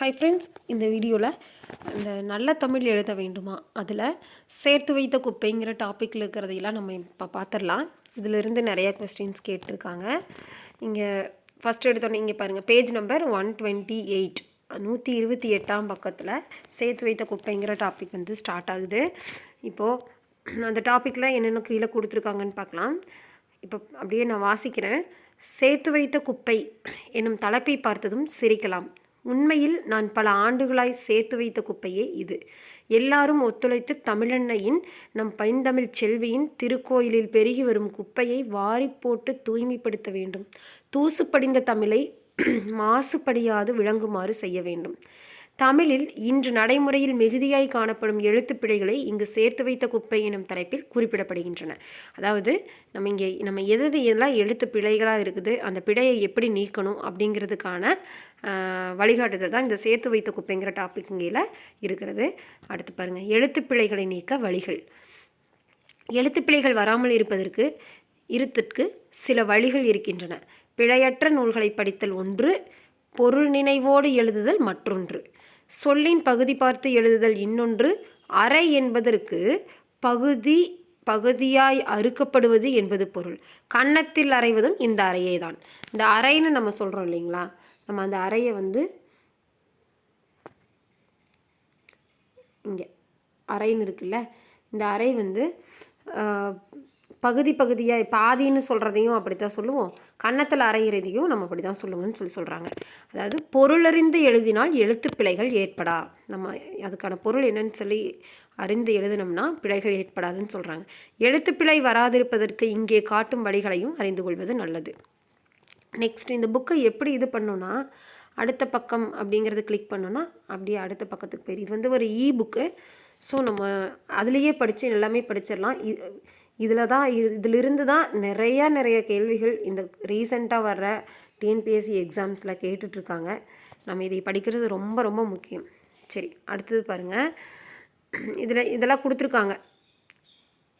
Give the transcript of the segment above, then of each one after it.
Hi friends இந்த வீடியோவில் இந்த நல்ல தமிழ் எழுத வேண்டுமா? அதில் சேர்த்து வைத்த குப்பைங்கிற டாப்பிக்கில் இருக்கிறதையெல்லாம் நம்ம இப்போ பார்த்துடலாம் இதிலிருந்து நிறைய கொஸ்டின்ஸ் கேட்டிருக்காங்க. இங்கே ஃபஸ்ட் எடுத்தோன்னே இங்கே பாருங்கள் page number one twenty eight நூற்றி இருபத்தி எட்டாம் பக்கத்தில் சேர்த்து வைத்த குப்பைங்கிற டாபிக் வந்து ஸ்டார்ட் ஆகுது. இப்போது அந்த டாப்பிக்கில் என்னென்ன கீழே கொடுத்துருக்காங்கன்னு பார்க்கலாம் இப்போ அப்படியே நான் வாசிக்கிறேன். சேர்த்து வைத்த குப்பை என்னும் தலைப்பை பார்த்ததும் சிரிக்கலாம். உண்மையில் நான் பல ஆண்டுகளாய் சேர்த்து வைத்த குப்பையே இது. எல்லாரும் ஒத்துழைத்து தமிழன்னையின் நம் பைந்தமிழ் செல்வியின் திருக்கோயிலில் பெருகி வரும் குப்பையை வாரி போட்டு தூய்மைப்படுத்த வேண்டும். தூசு படிந்த தமிழை மாசுபடியாது விளங்குமாறு செய்ய வேண்டும். தமிழில் இன்று நடைமுறையில் மிகுதியாய் காணப்படும் எழுத்துப் பிழைகளை இங்கு சேர்த்து வைத்த குப்பை எனும் தலைப்பில் குறிப்பிடப்படுகின்றன. அதாவது நம்ம இங்கே நம்ம எது எல்லாம் எழுத்து பிழைகளாக இருக்குது அந்த பிழையை எப்படி நீக்கணும் அப்படிங்கிறதுக்கான வழிகாட்டுதல் தான் இந்த சேர்த்து வைத்த குப்பைங்கிற டாபிக் கீழே இருக்கிறது. அடுத்து பாருங்கள் எழுத்து பிழைகளை நீக்க வழிகள். எழுத்துப்பிழைகள் வராமல் இருப்பதற்கு இருத்திற்கு சில வழிகள் இருக்கின்றன. பிழையற்ற நூல்களை படித்தல் ஒன்று பொருள் நினைவோடு எழுதுதல் மற்றொன்று. சொல்லின் பகுதி பார்த்து எழுதுதல் இன்னொன்று. அறை என்பதற்கு பகுதி பகுதியாய் அறுக்கப்படுவது என்பது பொருள். கன்னத்தில் அறைவதும் இந்த அறையே தான் இந்த அறைன்னு நம்ம சொல்கிறோம் இல்லைங்களா? நம்ம அந்த அறையை வந்து இங்கே அறைன்னு இருக்குல்ல? இந்த அறை வந்து பகுதி பகுதியாக பாதின்னு சொல்கிறதையும் அப்படி தான் சொல்லுவோம். கன்னத்தில் அரைகிறதையும் நம்ம அப்படி தான் சொல்லுவோம்னு சொல்லி சொல்கிறாங்க அதாவது பொருளறிந்து எழுதினால் எழுத்து பிழைகள் ஏற்படா. நம்ம அதுக்கான பொருள் என்னன்னு சொல்லி அறிந்து எழுதினோம்னா பிழைகள் ஏற்படாதுன்னு சொல்கிறாங்க எழுத்துப்பிழை வராதிருப்பதற்கு இங்கே காட்டும் வழிகளையும் அறிந்து கொள்வது நல்லது. நெக்ஸ்ட் இந்த புக்கை எப்படி இது பண்ணோன்னா அடுத்த பக்கம் அப்படிங்கிறது கிளிக் பண்ணோன்னா அப்படியே அடுத்த பக்கத்துக்கு போயிடு இது வந்து ஒரு இ புக்கு ஸோ நம்ம அதுலேயே படித்து எல்லாமே படிச்சிடலாம். இதில் தான் இதிலிருந்து தான் நிறையா நிறைய கேள்விகள் இந்த ரீசெண்டாக வர்ற டிஎன்பிஎஸ்சி எக்ஸாம்ஸில் கேட்டுட்ருக்காங்க. நம்ம இதை படிக்கிறது ரொம்ப ரொம்ப முக்கியம். சரி அடுத்தது பாருங்கள் இதில் இதெல்லாம் கொடுத்துருக்காங்க.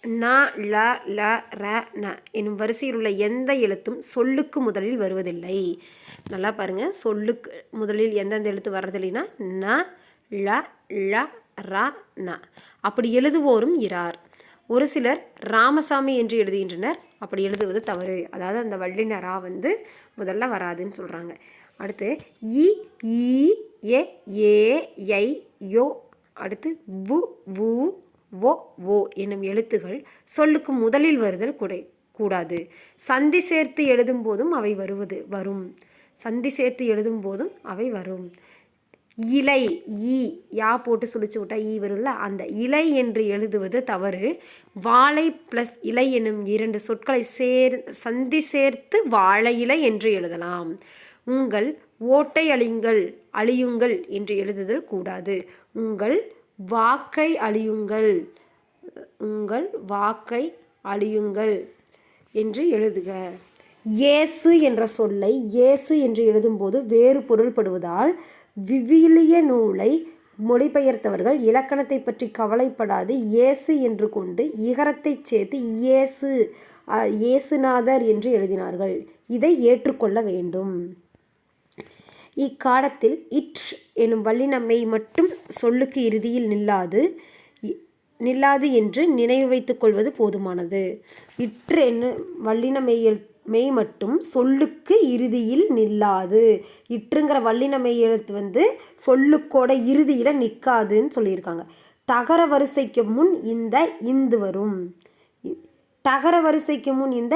ந ல ல ர ந எனும் வரிசையில் உள்ள எந்த எழுத்தும் சொல்லுக்கு முதலில் வருவதில்லை. நல்லா பாருங்கள் சொல்லுக்கு முதலில் எந்தெந்த எழுத்து வர்றதில்லைன்னா ந ல ல ர ந. அப்படி எழுதுவோரும் இரார் ஒரு சிலர் ராமசாமி என்று எழுதுகின்றனர். அப்படி எழுதுவது தவறு. அதாவது அந்த வல்லின ரா வந்து முதல்ல வராதுன்னு சொல்கிறாங்க அடுத்து இ ஏ ஏ ஐ யோ. அடுத்து வு வு ஒ ஓ என்னும் எழுத்துகள் சொல்லுக்கு முதலில் வருதல் குடை கூடாது. சந்தி சேர்த்து எழுதும் போதும் அவை வருவது வரும். சந்தி சேர்த்து எழுதும் போதும் அவை வரும். இலை ஈ யா போட்டு சுழிச்சு விட்டா ஈ வரும்ல? அந்த இலை என்று எழுதுவது தவறு. வாழை ப்ளஸ் இலை என்னும் இரண்டு சொற்களை சேர் சந்தி சேர்த்து வாழை இலை என்று எழுதலாம். உங்கள் ஓட்டை அழியுங்கள் அழியுங்கள் என்று எழுதுதல் கூடாது. உங்கள் வாக்கை அழியுங்கள் உங்கள் வாக்கை அழியுங்கள் என்று எழுதுக. இயேசு என்ற சொல்லை இயேசு என்று எழுதும்போது வேறு பொருள்படுவதால் விவிலிய நூலை மொழிபெயர்த்தவர்கள் இலக்கணத்தை பற்றி கவலைப்படாது. இயேசு என்று கொண்டு இகரத்தைச் சேர்த்து இயேசு இயேசுநாதர் என்று எழுதினார்கள். இதை ஏற்றுக்கொள்ள வேண்டும். இக்காலத்தில் இட் எனும் வல்லினமை மட்டும் சொல்லுக்கு இறுதியில் நில்லாது இ- நில்லாது என்று நினைவு வைத்துக் கொள்வது போதுமானது. இற்று என்னும் வல்லின மெய் மட்டும் சொல்லுக்கு இறுதியில் நில்லாது. இற்றுங்கிற வல்லின மெய் எழுத்து வந்து சொல்லுக்கோட இறுதியில் நிற்காதுன்னு சொல்லியிருக்காங்க. தகர வரிசைக்கு முன் இந்த இந்து வரும். தகர வரிசைக்கு முன் இந்த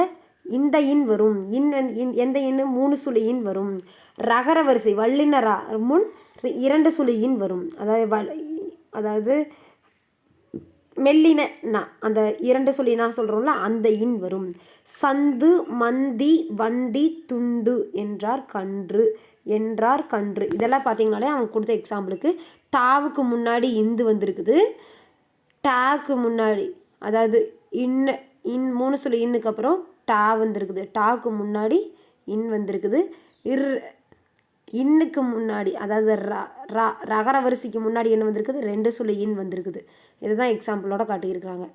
இந்த இன் வரும். இன் இன் எந்த இன்னு? மூணு சுழி இன் வரும். ரகர வரிசை வல்லின ரா முன் இரண்டு சுழி இன் வரும். அதாவது வ அதாவது மெல்லின ந அந்த இரண்டு சொல்லி நான் சொல்கிறோம்ல அந்த இன் வரும். சந்து மந்தி வண்டி துண்டு என்றார் கன்று என்றார் கன்று. இதெல்லாம் பார்த்தீங்கனாலே அவங்க கொடுத்த எக்ஸாம்பிளுக்கு தாவுக்கு முன்னாடி இந்து வந்திருக்குது டாக்கு முன்னாடி அதாவது இன்ன இன் மூணு சொல்லி இன்னுக்கு அப்புறம் டா வந்திருக்குது. டாக்கு முன்னாடி இன் வந்திருக்குது. இர் இன்னுக்கு முன்னாடி அதாவது ர ரா ரகர வரிசைக்கு முன்னாடி என்ன வந்திருக்குது? ரெண்டு சொல்லு இன் வந்திருக்குது. இதுதான் எக்ஸாம்பிளோட காட்டியிருக்கிறாங்க.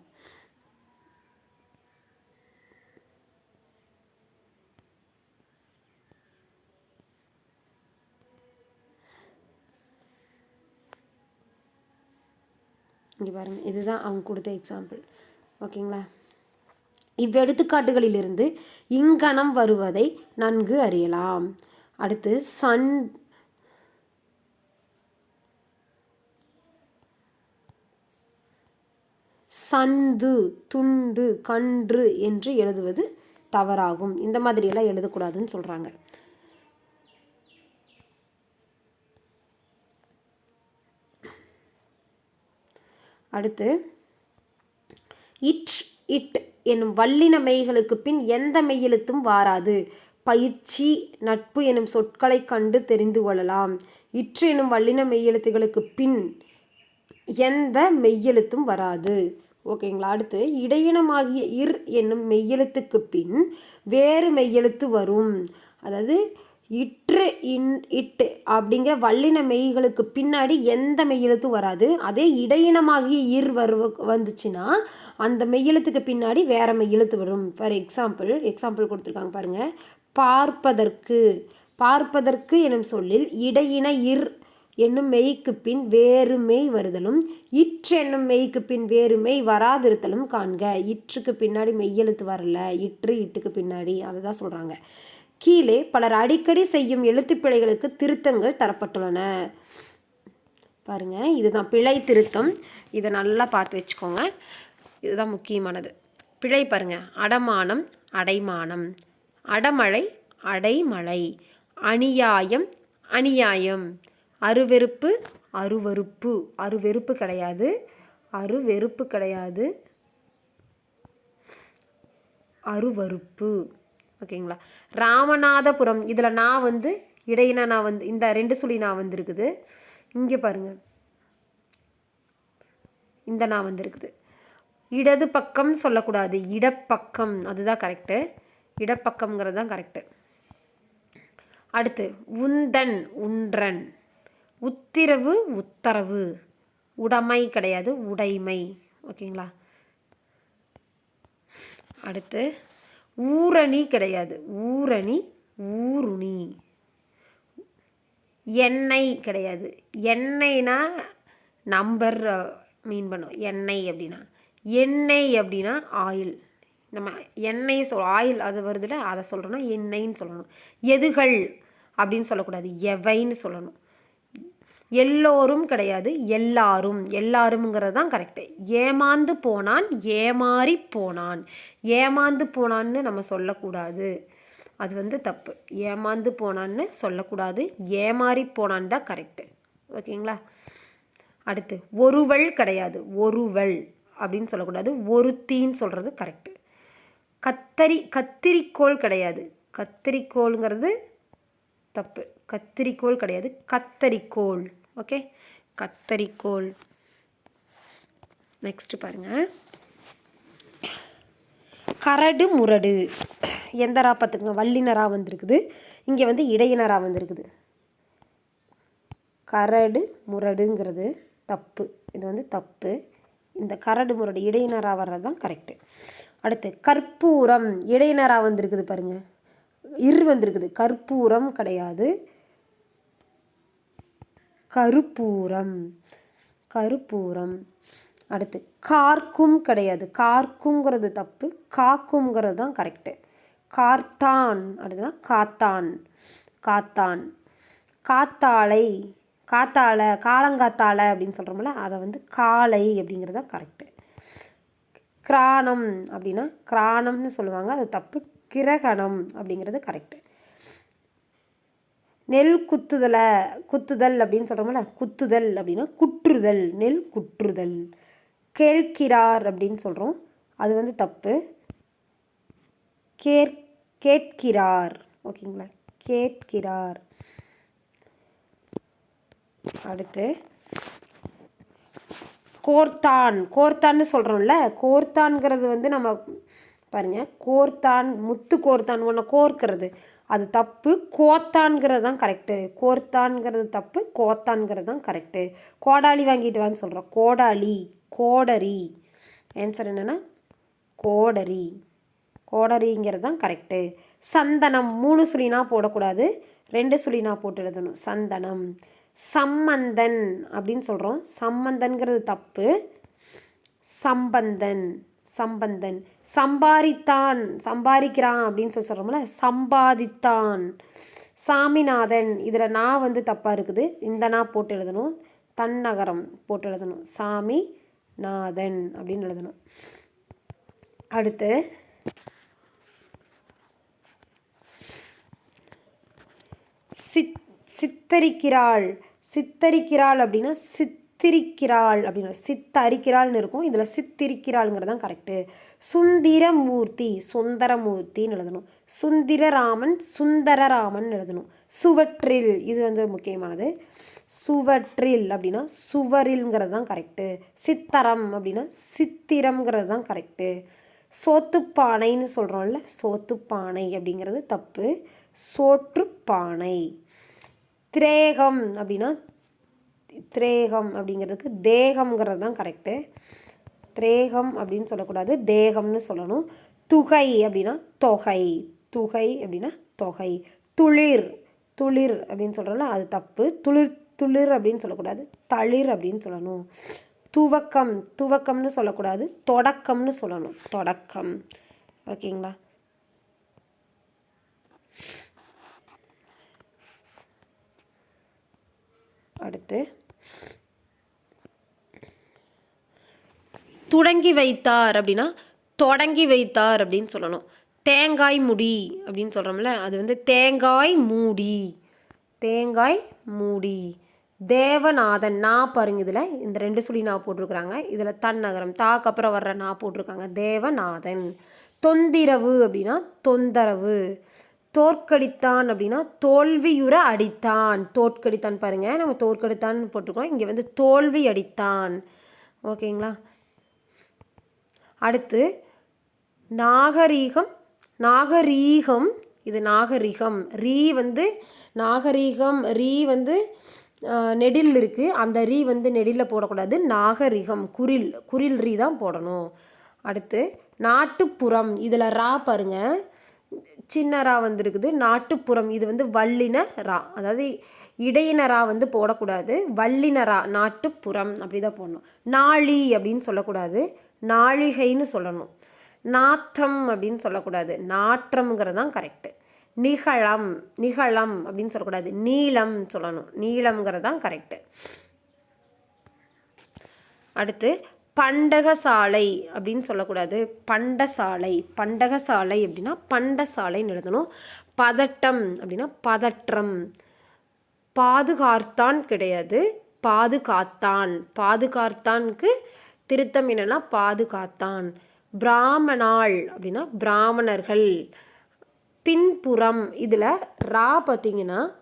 இங்கே பாருங்கள் இதுதான் அவங்க கொடுத்த எக்ஸாம்பிள் ஓகேங்களா? இவ்வெடுத்துக்காட்டுகளிலிருந்து இங்கனம் வருவதை நன்கு அறியலாம். அடுத்து சன். சந்து துண்டு கன்று என்று எழுதுவது தவறாகும். இந்த மாதிரியெல்லாம் எழுதக்கூடாதுன்னு சொல்கிறாங்க அடுத்து இட் இட் என்னும் வல்லின மெய்களுக்கு பின் எந்த மெய்யெழுத்தும் வாராது. பயிற்சி நட்பு எனும் சொற்களை கண்டு தெரிந்து கொள்ளலாம். இற்று எனும் வல்லின மெய்யெழுத்துகளுக்கு பின் எந்த மெய்யெழுத்தும் வராது. ஓகேங்களா? அடுத்து இடையினமாகிய இர் என்னும் மெய்யெழுத்துக்கு பின் வேறு மெய்யெழுத்து வரும். அதாவது இற்று இன் இட்டு அப்படிங்கிற வல்லின மெய்களுக்கு பின்னாடி எந்த மெய்யெழுத்தும் வராது. அதே இடையினமாகிய இர் வரு வந்துச்சுன்னா அந்த மெய்யெழுத்துக்கு பின்னாடி வேற மெய்யெழுத்து வரும். ஃபார் எக்ஸாம்பிள் எக்ஸாம்பிள் கொடுத்துருக்காங்க பாருங்கள் பார்ப்பதற்கு பார்ப்பதற்கு எனும் சொல்லில் இடையின இர் என்னும் மெய்க்கு பின் வேறு மெய் வருதலும் இற்று என்னும் மெய்க்கு பின் வேறு மெய் வராதிருத்தலும் காண்க. இற்றுக்கு பின்னாடி மெய்யெழுத்து வரல இற்று இட்டுக்கு பின்னாடி அதை தான் சொல்கிறாங்க கீழே பலர் அடிக்கடி செய்யும் எழுத்துப் பிழைகளுக்கு திருத்தங்கள் தரப்பட்டுள்ளன. பாருங்கள் இதுதான் பிழை திருத்தம். இதை நல்லா பார்த்து வச்சுக்கோங்க. இதுதான் முக்கியமானது. பிழை பாருங்கள் அடமானம் அடைமானம். அடமழை அடைமழை. அநியாயம் அநியாயம். அருவெறுப்பு அருவருப்பு. அருவெறுப்பு கிடையாது. அருவெறுப்பு கிடையாது. அருவருப்பு. ஓகேங்களா? ராமநாதபுரம். இதில் நான் வந்து இடையினா நான் வந்து இந்த ரெண்டு சொல்லி நான் வந்திருக்குது. இங்கே பாருங்கள் இந்த நான் வந்திருக்குது. இடது பக்கம் சொல்லக்கூடாது. இடப்பக்கம். அதுதான் கரெக்டு இடப்பக்கம்ங்கிறது தான் கரெக்டு அடுத்து உந்தன் உன்றன். உத்திரவு உத்தரவு. உடைமை கிடையாது உடைமை. ஓகேங்களா? அடுத்து ஊரணி கிடையாது. ஊரணி ஊருணி. எண்ணெய் கிடையாது. எண்ணெய்னா நம்பர் மீன் பண்ணும். எண்ணெய் அப்படின்னா. எண்ணெய் அப்படின்னா ஆயில் நம்ம எண்ணெய் சொல் ஆயில் அது வருதுல அதை சொல்கிறோன்னா எண்ணெய்ன்னு சொல்லணும். எதுகள் அப்படின்னு சொல்லக்கூடாது எவைன்னு சொல்லணும். எல்லோரும் கிடையாது எல்லாரும். எல்லாரும்ங்கிறது தான் கரெக்டு ஏமாந்து போனான் ஏமாறி போனான். ஏமாந்து போனான்னு நம்ம சொல்லக்கூடாது. அது வந்து தப்பு. ஏமாந்து போனான்னு சொல்லக்கூடாது ஏமாறி போனான் தான் கரெக்டு ஓகேங்களா? அடுத்து ஒருவள் கிடையாது ஒருவள் அப்படின்னு சொல்லக்கூடாது ஒருத்தின்னு சொல்கிறது கரெக்டு கத்தரி கத்திரிக்கோள் கிடையாது. கத்திரிக்கோளுங்கிறது தப்பு. கத்திரிக்கோள் கிடையாது. கத்தரிக்கோள். ஓகே? கத்தரிக்கோள். நெக்ஸ்ட் பாருங்கள் கரடு முரடு. எந்த ரா பார்த்துக்குங்க? வல்லினரா வந்திருக்குது. இங்கே வந்து இடையினரா வந்திருக்குது. கரடு முரடுங்கிறது தப்பு. இது வந்து தப்பு. இந்த கரடு முரடு இடையினராக வர்றது தான் கரெக்டு அடுத்து கற்பூரம். இடையினராக வந்திருக்குது பாருங்க. இரு வந்திருக்குது. கற்பூரம் கிடையாது. கருப்பூரம். கருப்பூரம். அடுத்து கார்க்கும் கிடையாது. கார்க்குங்கிறது தப்பு. காக்குங்கிறது தான் கரெக்டு கார்த்தான். அடுத்துனா காத்தான். காத்தான். காத்தாளை காத்தாழை காலங்காத்தாழை அப்படின்னு சொல்கிறோம்ல அதை வந்து காலை அப்படிங்கிறது தான் கரெக்டு கிராணம் அப்படின்னா கிராணம்னு சொல்லுவாங்க. அது தப்பு. கிரகணம் அப்படிங்கிறது கரெக்டு நெல் குத்துதலை குத்துதல் அப்படின்னு சொல்கிறோம்ல குத்துதல் அப்படின்னா குற்றுதல் நெல் குற்றுதல். கேட்கிறார் அப்படின்னு சொல்கிறோம் அது வந்து தப்பு. கேர் கேட்கிறார். ஓகேங்களா? கேட்கிறார். அடுத்து கோர்த்தான் கோர்த்தான்னு சொல்கிறோம்ல கோர்த்தான்ங்கிறது வந்து நம்ம பாருங்க கோர்த்தான் முத்து கோர்த்தான் ஒன்று கோர்க்கிறது. அது தப்பு கோத்தான்கிறது தான் கரெக்டு கோர்த்தான்ங்கிறது தப்பு கோத்தான்கிறது தான் கரெக்டு கோடாளி வாங்கிட்டு வான்னு சொல்கிறோம் கோடாளி கோடரி. ஆன்சர் என்னென்னா கோடரி. கோடரிங்கிறது தான் கரெக்டு சந்தனம் மூணு சுழினா போடக்கூடாது ரெண்டு சுழினா போட்டு எழுதணும். சந்தனம். சம்மந்தன் அப்படின்னு சொல்கிறோம் சம்மந்தன்கிறது தப்பு. சம்பந்தன் சம்பந்தன். சம்பாரித்தான் சம்பாதிக்கிறான் அப்படின்னு சொல்லி சொல்கிறோம்ல சம்பாதித்தான். சாமிநாதன் இதில் நான் வந்து தப்பாக இருக்குது. இந்த நான் போட்டு எழுதணும். தன்னகரம் போட்டு எழுதணும். சாமி நாதன் அப்படின்னு எழுதணும். அடுத்து சித் சித்தரிக்கிறாள். சித்தரிக்கிறாள் அப்படின்னா சித்திரிக்கிறாள் அப்படின்னு. சித்தரிக்கிறாள்னு இருக்கும். இதில் சித்திரிக்கிறாளுங்கிறது தான் கரெக்டு சுந்தரமூர்த்தி சுந்தரமூர்த்தின்னு எழுதணும். சுந்திரராமன் சுந்தரராமன் எழுதணும். சுவற்றில் இது வந்து முக்கியமானது. சுவற்றில் அப்படின்னா சுவரில்ங்கிறது தான் கரெக்டு சித்தரம் அப்படின்னா சித்திரம்ங்கிறது தான் கரெக்டு சோத்துப்பானைன்னு சொல்கிறோம்ல சோத்துப்பானை அப்படிங்கிறது தப்பு. சோற்றுப்பானை. திரேகம் அப்படின்னா திரேகம் அப்படிங்கிறதுக்கு தேகம்ங்கிறது தான் கரெக்டு திரேகம் அப்படின்னு சொல்லக்கூடாது தேகம்னு சொல்லணும். துகை அப்படின்னா தொகை. துகை அப்படின்னா தொகை. துளிர். துளிர் அப்படின்னு சொல்கிறோம்ல அது தப்பு. துளிர் துளிர் அப்படின்னு சொல்லக்கூடாது. தளிர் அப்படின்னு சொல்லணும். துவக்கம். துவக்கம்னு சொல்லக்கூடாது. தொடக்கம்னு சொல்லணும். தொடக்கம். ஓகேங்களா? அடுத்து. தொடங்கி வைத்தார் அப்படின்னா தொடங்கி வைத்தார் அப்படின்னு சொல்லணும். தேங்காய் முடி அப்படின்னு சொல்கிறோம்ல அது வந்து தேங்காய் மூடி. தேங்காய் மூடி. தேவநாதன் நா பாருங்க இதில் இந்த ரெண்டு சொல்லி நான் போட்டிருக்கிறாங்க. இதில் தன்னகரம் தாக்கு அப்புறம் வர்ற நான் போட்டிருக்காங்க. தேவநாதன். தொந்திரவு அப்படின்னா தொந்தரவு. தோற்கடித்தான் அப்படின்னா தோல்வியுற அடித்தான். தோற்கடித்தான் பாருங்கள் நம்ம தோற்கடித்தான் போட்டிருக்கோம். இங்கே வந்து தோல்வி அடித்தான். ஓகேங்களா? அடுத்து நாகரீகம் நாகரீகம். இது நாகரிகம். ரீ வந்து நாகரீகம் ரீ வந்து நெடில் இருக்குது அந்த ரீ வந்து நெடிலில் போடக்கூடாது. நாகரிகம் குரில் குரில் ரீ தான் போடணும். அடுத்து நாட்டுப்புறம். இதில் ரா பாருங்கள் சின்ன ரா வந்திருக்குது. நாட்டுப்புறம் இது வந்து வள்ளின ரா. அதாவது இடையினரா வந்து போடக்கூடாது. வள்ளினரா நாட்டுப்புறம் அப்படி தான் போடணும். நாழி அப்படின்னு சொல்லக்கூடாது. நாழிகைன்னு சொல்லணும். நாத்தம் அப்படின்னு சொல்லக்கூடாது. நாற்றம்ங்கிறது தான் கரெக்டு நிகழம் நிகழம் அப்படின்னு சொல்லக்கூடாது. நீளம் சொல்லணும். நீளம்ங்கிறது தான் கரெக்டு அடுத்து பண்டகசாலை அப்படின்னு சொல்லக்கூடாது. பண்டசாலை. பண்டகசாலை அப்படின்னா பண்டசாலைன்னு எழுதணும். பதட்டம் அப்படின்னா பதற்றம். பாதுகாத்தான் கிடையாது. பாதுகாத்தான். பாதுகாத்தான்க்கு திருத்தம் என்னென்னா பாதுகாத்தான். பிராமணாள் அப்படின்னா பிராமணர்கள். பின்புறம் இதில் ரா பார்த்திங்கன்னா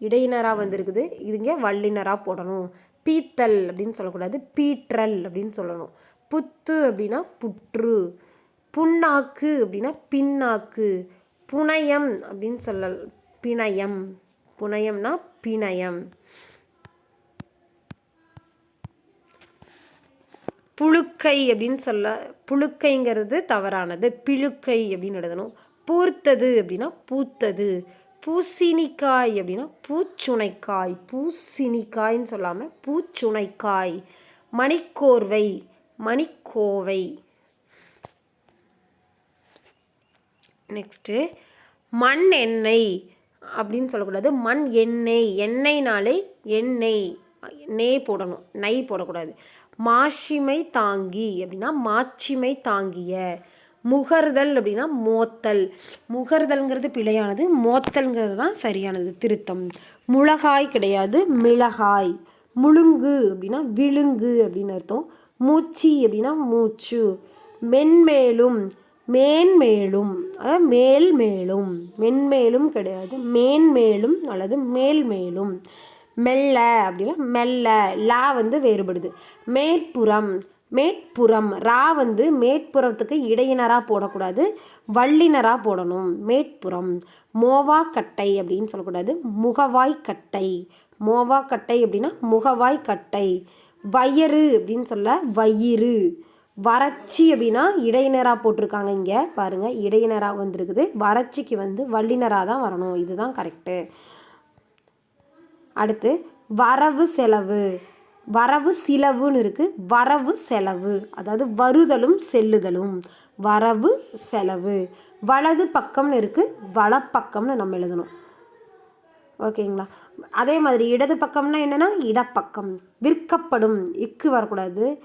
இடையினராக வந்திருக்குது. இதுங்க வல்லினராக போடணும். பீத்தல் அப்படின்னு சொல்லக்கூடாது பீற்றல் அப்படின்னு சொல்லணும். புத்து அப்படின்னா புற்று புண்ணாக்கு அப்படின்னா பின்னாக்கு புனயம் அப்படின்னு சொல்ல பிணையம் புனயம்னா பிணையம். புழுக்கை அப்படின்னு சொல்ல புழுக்கைங்கிறது தவறானது பிழுக்கை அப்படின்னு எழுதணும். பூர்த்தது அப்படின்னா பூத்தது பூசணிக்காய் அப்படின்னா பூச்சுனைக்காய் பூசணிக்காய்ன்னு சொல்லாமல் பூச்சுனைக்காய் மணிக்கோர்வை மணிக்கோவை. நெக்ஸ்ட்டு மண் எண்ணெய் அப்படின்னு சொல்லக்கூடாது. மண் எண்ணெய் எண்ணெய்னாலே எண்ணெய். நெய் போடணும் நெய் போடக்கூடாது. மாசிமை தாங்கி அப்படின்னா மாச்சிமை தாங்கிய. முகர்தல் அப்படின்னா மோத்தல். முகர்தல்ங்கிறது பிழையானது மோத்தல்ங்கிறது தான் சரியானது. திருத்தம். முளகாய் கிடையாது மிளகாய். முழுங்கு அப்படின்னா விழுங்கு அப்படின்னு அர்த்தம். மூச்சி அப்படின்னா மூச்சு. மென்மேலும் மேன்மேலும் அதாவது மேல் மேலும் மென்மேலும் கிடையாது மேன்மேலும் அல்லது மேல்மேலும். மெல்ல அப்படின்னா மெல்ல லா வந்து வேறுபடுது. மேற்புறம் மேட்புறம் ரா வந்து மேட்புறத்துக்கு இடையினராக போடக்கூடாது வள்ளினராக போடணும். மேற்புறம். மோவாக்கட்டை அப்படின்னு சொல்லக்கூடாது. முகவாய் கட்டை மோவா கட்டை அப்படின்னா முகவாய் கட்டை வயறு அப்படின்னு சொல்ல வயிறு. வறட்சி அப்படின்னா இடையினராக போட்டிருக்காங்க இங்கே. பாருங்கள் இடையினராக வந்திருக்குது. வறட்சிக்கு வந்து வல்லினராக தான் வரணும். இதுதான் கரெக்டு அடுத்து வரவு செலவு. வரவு சிலவுன்னு இருக்குது வரவு செலவு. அதாவது வருதலும் செல்லுதலும். வரவு செலவு. வலது பக்கம்னு இருக்குது வலப்பக்கம்னு நம்ம எழுதணும். ஓகேங்களா? அதே மாதிரி இடது பக்கம்னா என்னென்னா இடப்பக்கம். விற்கப்படும். இக்கு வரக்கூடாது.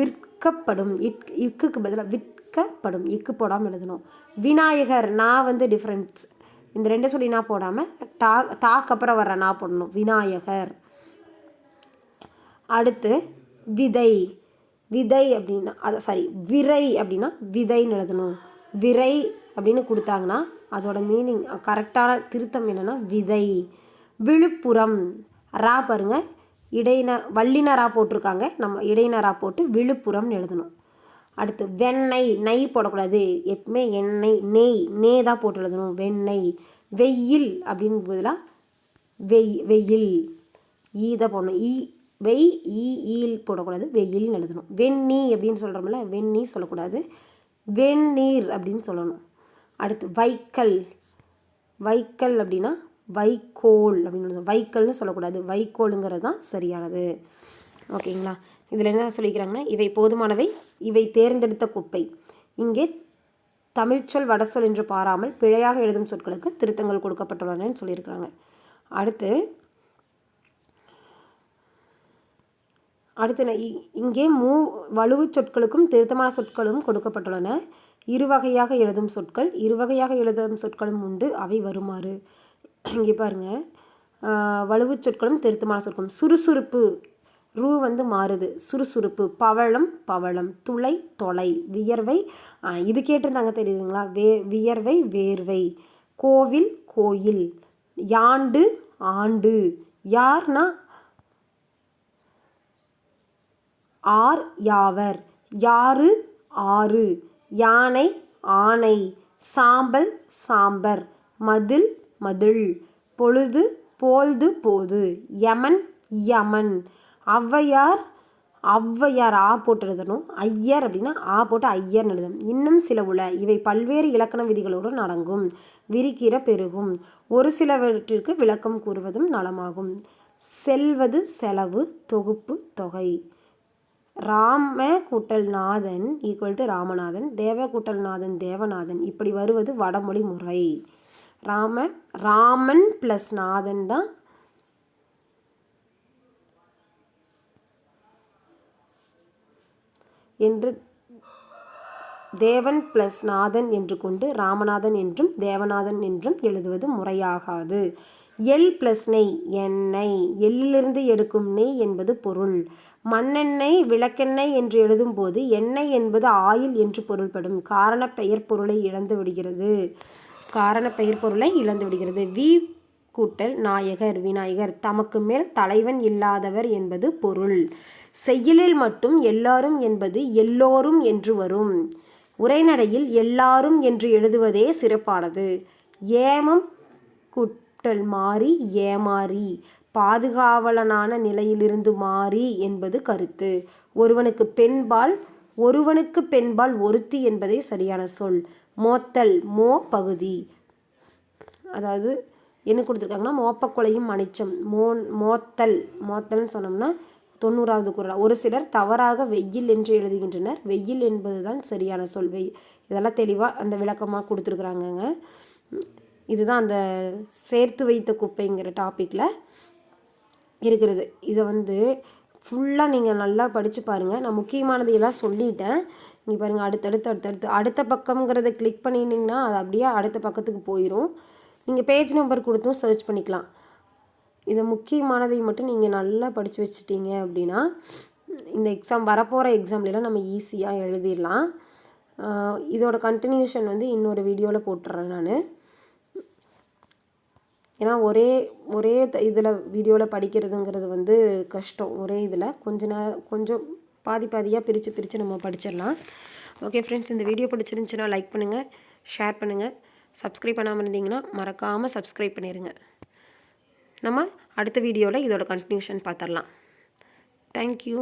விற்கப்படும். இக் இக்குக்கு பதிலாக விற்கப்படும். இக்கு போடாமல் எழுதணும். விநாயகர் நான் வந்து டிஃப்ரெண்ட்ஸ் இந்த ரெண்டு சொல்லி நான் போடாமல் டா டாக்கு அப்புறம் வர நான் போடணும். விநாயகர். அடுத்து விதை. விதை அப்படின்னா அது சாரி விரை அப்படின்னா விதைன்னு எழுதணும். விரை அப்படின்னு கொடுத்தாங்கன்னா அதோட மீனிங் கரெக்டான திருத்தம் என்னென்னா விதை. விழுப்புரம். ரா பாருங்க. இடையின வல்லினரா போட்டிருக்காங்க. நம்ம இடையினரா போட்டு விழுப்புரம்னு எழுதணும். அடுத்து வெண்ணெய் நெய் போடக்கூடாது. எப்பவுமே எண்ணெய் நெய் நே தான் போட்டு எழுதணும். வெண்ணெய். வெயில் அப்படின்னு பதிலாக வெய் வெயில். ஈ தான் போடணும். ஈ வெய் ஈ ஈல் போடக்கூடாது. வெயில்னு எழுதணும். வெண்ணி அப்படின்னு சொல்கிறோம்ல வெண்ணி சொல்லக்கூடாது. வெந்நீர் அப்படின்னு சொல்லணும். அடுத்து வைக்கல். வைக்கல் அப்படின்னா வைக்கோல் அப்படின்னு எழுதணும். வைக்கல்னு சொல்லக்கூடாது. வைக்கோலுங்கிறது தான் சரியானது. ஓகேங்களா? இதில் என்ன சொல்லிக்கிறாங்கன்னா இவை போதுமானவை இவை தேர்ந்தெடுத்த குப்பை. இங்கே தமிழ்ச்சொல் வடசொல் என்று பாராமல் பிழையாக எழுதும் சொற்களுக்கு திருத்தங்கள் கொடுக்கப்பட்டுள்ளனன்னு சொல்லியிருக்கிறாங்க. அடுத்து அடுத்து இ- இங்கே மூ வலுவுச் சொற்களுக்கும் திருத்தமான சொற்களும் கொடுக்கப்பட்டுள்ளன. இருவகையாக எழுதும் சொற்கள் இருவகையாக எழுதும் சொற்களும் உண்டு. அவை வருமாறு. இங்கே பாருங்க. வலுவு சொற்களும் திருத்தமான சொற்களும். சுறுசுறுப்பு ரூ வந்து மாறுது. சுறுசுறுப்பு பவளம் பவளம். துளை தொலை வியர்வை. இது கேட்டிருந்தாங்க தெரியுதுங்களா? வே வியர்வை வேர்வை. கோவில் கோயில். யாண்டு ஆண்டு. யார்னா ஆர் யாவர்? யாரு? ஆறு. யானை? ஆனை. சாம்பல்? சாம்பர். மதில்? மதில். பொழுது? போல்து? போது. யமன்? யமன். ஔவையார்? ஔவையார் ஆ போட்டு எழுதணும். ஐயர் அப்படின்னா ஆ போட்டு ஐயர்னு எழுதணும். இன்னும் சில உல இவை பல்வேறு இலக்கண விதிகளுடன் அடங்கும் விரிக்கிற பெருகும். ஒரு சிலவற்றிற்கு விளக்கம் கூறுவதும் நலமாகும். செல்வது செலவு தொகுப்பு தொகை. ராம கூட்டல் நாதன் ஈக்குவல் டு ராமநாதன் தேவ கூட்டல் நாதன் தேவநாதன். இப்படி வருவது வடமொழி முறை. ராம ராமன் ப்ளஸ் நாதன் தான் என்று தேவன் ப்ளஸ் நாதன் என்று கொண்டு ராமநாதன் என்றும் தேவநாதன் என்றும் எழுதுவது முறையாகாது. எல் ப்ளஸ் நெய் எண்ணெய். எள்ளிலிருந்து எடுக்கும் நெய் என்பது பொருள். மண்ணெண்ணெய் விளக்கெண்ணெய் என்று எழுதும்போது எண்ணெய் என்பது ஆயில் என்று பொருள்படும். காரண பெயர் பொருளை இழந்து விடுகிறது. காரண பெயர் பொருளை இழந்து விடுகிறது. வி. கூட்டல் நாயகர் விநாயகர். தமக்கு மேல் தலைவன் இல்லாதவர் என்பது பொருள். செய்யலில் மட்டும் எல்லாரும் என்பது எல்லோரும் என்று வரும். உரைநடையில் எல்லாரும் என்று எழுதுவதே சிறப்பானது. ஏமம் கூட்டல் மாறி ஏமாறி. பாதுகாவலனான நிலையிலிருந்து மாறி என்பது கருத்து. ஒருவனுக்கு பெண்பால் ஒருவனுக்கு பெண்பால் ஒருத்தி என்பதே சரியான சொல். மோத்தல் மோ பகுதி. அதாவது என்ன கொடுத்துருக்காங்கன்னா மோப்பக்கொலையும் மணிச்சம் மோ மோத்தல். மோத்தல்னு சொன்னோம்னா தொண்ணூறாவது குரல். ஒரு சிலர் தவறாக வெயில் என்று எழுதுகின்றனர். வெயில் என்பதுதான் சரியான சொல். வெய் இதெல்லாம் தெளிவாக அந்த விளக்கமாக கொடுத்துருக்குறாங்கங்க. இதுதான் அந்த சேர்த்து வைத்த குப்பைங்கிற டாப்பிக்கில் இருக்கிறது. இதை வந்து ஃபுல்லாக நீங்கள் நல்லா படித்து பாருங்கள் நான் முக்கியமானது எல்லாம் சொல்லிட்டேன். இங்கே பாருங்கள் அடுத்தடுத்து அடுத்தடுத்து அடுத்த பக்கம்ங்கிறத கிளிக் பண்ணினீங்கன்னா அது அப்படியே அடுத்த பக்கத்துக்கு போயிடும் நீங்கள் பேஜ் நம்பர் கொடுத்தும் சர்ச் பண்ணிக்கலாம். இதை முக்கியமானதை மட்டும் நீங்கள் நல்லா படித்து வச்சுட்டீங்க அப்படின்னா இந்த எக்ஸாம் வரப்போகிற எக்ஸாம்லாம் நம்ம ஈஸியாக எழுதிடலாம். இதோட கண்டினியூஷன் வந்து இன்னொரு வீடியோவில் போட்டுறேன் நான். ஏன்னா ஒரே ஒரே இதில் வீடியோவில் படிக்கிறதுங்கிறது வந்து கஷ்டம். ஒரே இதில். கொஞ்ச நேரம் கொஞ்சம் பாதி பாதியாக பிரித்து பிரித்து நம்ம படிச்சிடலாம். ஓகே ஃப்ரெண்ட்ஸ் இந்த வீடியோ பிடிச்சிருந்துச்சுன்னா லைக் பண்ணுங்கள் ஷேர் பண்ணுங்கள் சப்ஸ்கிரைப் பண்ணாமல் இருந்தீங்கன்னா மறக்காமல் சப்ஸ்கிரைப் பண்ணிடுங்க நம்ம அடுத்த வீடியோவில் இதோட கண்டினியூஷன் பார்த்துடலாம். தேங்க்யூ